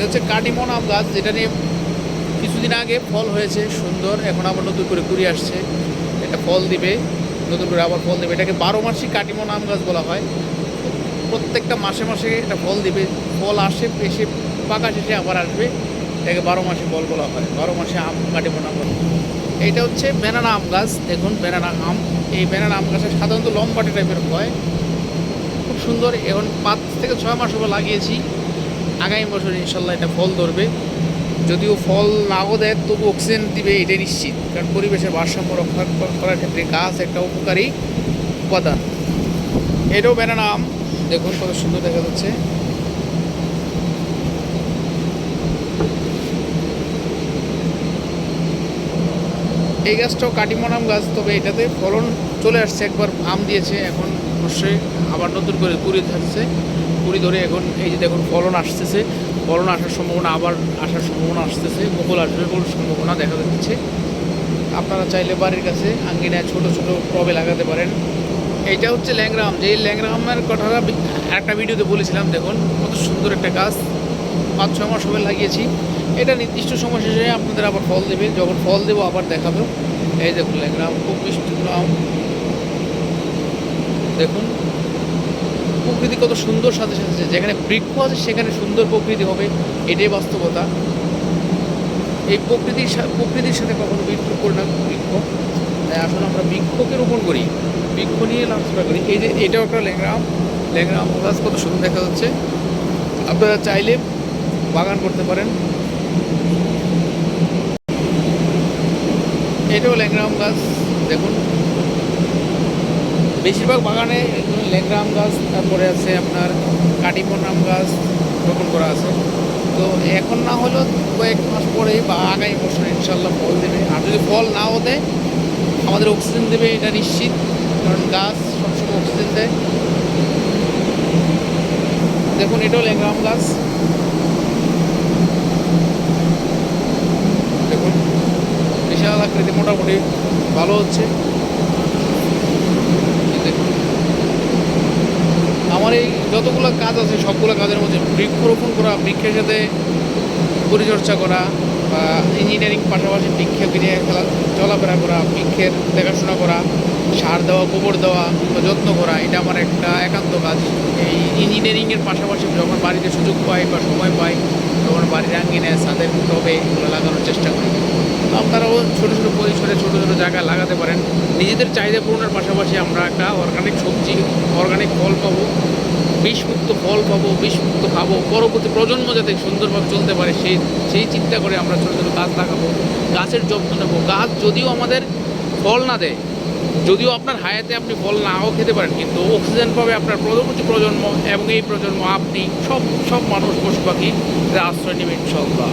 এটা হচ্ছে কাটিমন আম গাছ, যেটা নিয়ে কিছুদিন আগে ফল হয়েছে, সুন্দর। এখন আবার নতুন করে কুড়ি আসছে। এটা ফল দিবে, নতুন করে আবার ফল দেবে। এটাকে বারো মাসই কাটিমন আম গাছ বলা হয়। প্রত্যেকটা মাসে মাসে এটা ফল দিবে। ফল আসে, এসে পাকা শেষে আবার আসবে। এটাকে বারো মাসে ফল বলা হয়। বারো মাসে আম কাটিমন আম। এইটা হচ্ছে বেনানা আম গাছ। দেখুন বেনানা আম। এই বেনানা আম গাছে সাধারণত লম্বাটে টাইপের হয়। খুব সুন্দর। এখন পাঁচ থেকে ছয় মাস হবে লাগিয়েছি। আগামী বছর ইনশাল্লাহ এটা ফল ধরবে। যদিও ফল নাও দেয়, তবু অক্সিজেন দিবে, এটাই নিশ্চিত। কারণ পরিবেশের ভারসাম্য রক্ষা করার ক্ষেত্রে গাছ একটা উপকারী উপাদান। এটাও বেনানা আম। দেখুন কত সুন্দর দেখা যাচ্ছে। এই গাছটাও কাটিমন আম গাছ, তবে এটাতে ফলন চলে আসছে। একবার আম দিয়েছে, এখন অবশ্যই আবার নতুন করে কুড়ি ধরছে কুড়ি ধরে এখন এই যে দেখুন ফলন আসতেছে। ফলন আসার সম্ভাবনা আবার আসার সম্ভাবনা আসতেছে। মুকুল আসবে বলে সম্ভাবনা দেখা যাচ্ছে। আপনারা চাইলে বাড়ির কাছে আঙ্গিনায় ছোট ছোট টবে লাগাতে পারেন। এইটা হচ্ছে ল্যাংরাম। যে ল্যাংরামের কথাটা একটা ভিডিওতে বলেছিলাম, দেখুন কত সুন্দর একটা গাছ। পাঁচ, ছয় মাস হবে লাগিয়েছি। এটা নির্দিষ্ট সময় শেষে আপনাদের আবার ফল দেবে। যখন ফল দেবো আবার দেখাবো। এই দেখুন ল্যাংরাম, খুব মিষ্টি দেখুন, প্রকৃতি কত সুন্দর সাথে সাথে, যেখানে বৃক্ষ আছে সেখানে সুন্দর প্রকৃতি হবে, এটাই বাস্তবতা। এই প্রকৃতির প্রকৃতির সাথে কখনো বৃক্ষ করি না, বৃক্ষ। আসলে আমরা বৃক্ষকে রোপণ করি। বৃক্ষ নিয়ে লাভসভা করি। এই যে, এটাও একটা ল্যাংরাম ল্যাংরাম গাছ কত সুন্দর দেখা যাচ্ছে। আপনারা চাইলে বাগান করতে পারেন। এটাও ল্যাংরাম গাছ দেখুন। বেশিরভাগ বাগানে ল্যাংরা গাছ, তারপরে আছে আপনার কাটিমন আম গাছ রোপণ করা আছে। তো এখন না হলেও কয়েক মাস পরে বা আগামী বছর ইনশাল্লাহ ফল দেবে। আর যদি ফল নাও দেয়, আমাদের অক্সিজেন দেবে, এটা নিশ্চিত। কারণ গাছ সবসময় অক্সিজেন দেয়। দেখুন, এটাও ল্যাংরা আম গাছ। দেখুন, বিশাল আকৃতি, মোটামুটি ভালো হচ্ছে এই দেখুন আমার এই যতগুলো কাজ আছে, সবগুলো কাজের মধ্যে বৃক্ষরোপণ করা, বৃক্ষের সাথে পরিচর্যা করা বা ইঞ্জিনিয়ারিং পাশাপাশি বৃক্ষে ফিরে খেলা, চলাফেরা করা, বৃক্ষের দেখাশোনা করা, সার দেওয়া, গোবর দেওয়া বা যত্ন করা, এটা আমার একটা একান্ত কাজ। এই ইঞ্জিনিয়ারিংয়ের পাশাপাশি যখন বাড়িতে সুযোগ পাই বা সময় পাই, তখন বাড়ির আঙ্গিনে ছাদের টবে এগুলো লাগানোর চেষ্টা করি। আপনারাও ছোটো ছোটো পরিসরে ছোটো ছোটো জায়গায় লাগাতে পারেন। নিজেদের চাহিদা পূরণের পাশাপাশি আমরা একটা অর্গানিক সবজি অর্গানিক ফল পাবো, বিষমুক্ত ফল পাবো, বিষমুক্ত খাব। পরবর্তী প্রজন্ম যাতে সুন্দরভাবে চলতে পারে, সেই সেই চিন্তা করে আমরা ছোটো ছোটো গাছ লাগাবো, গাছের যত্ন নেব। গাছ যদিও আমাদের ফল না দেয়, যদিও আপনার হায়াতে আপনি ফল নাও খেতে পারেন, কিন্তু অক্সিজেন পাবে আপনার পরবর্তী প্রজন্ম এবং এই প্রজন্ম আপনি সব সব মানুষ, পশু পাখি আশ্রয় নেবেন ইনশাল্লাহ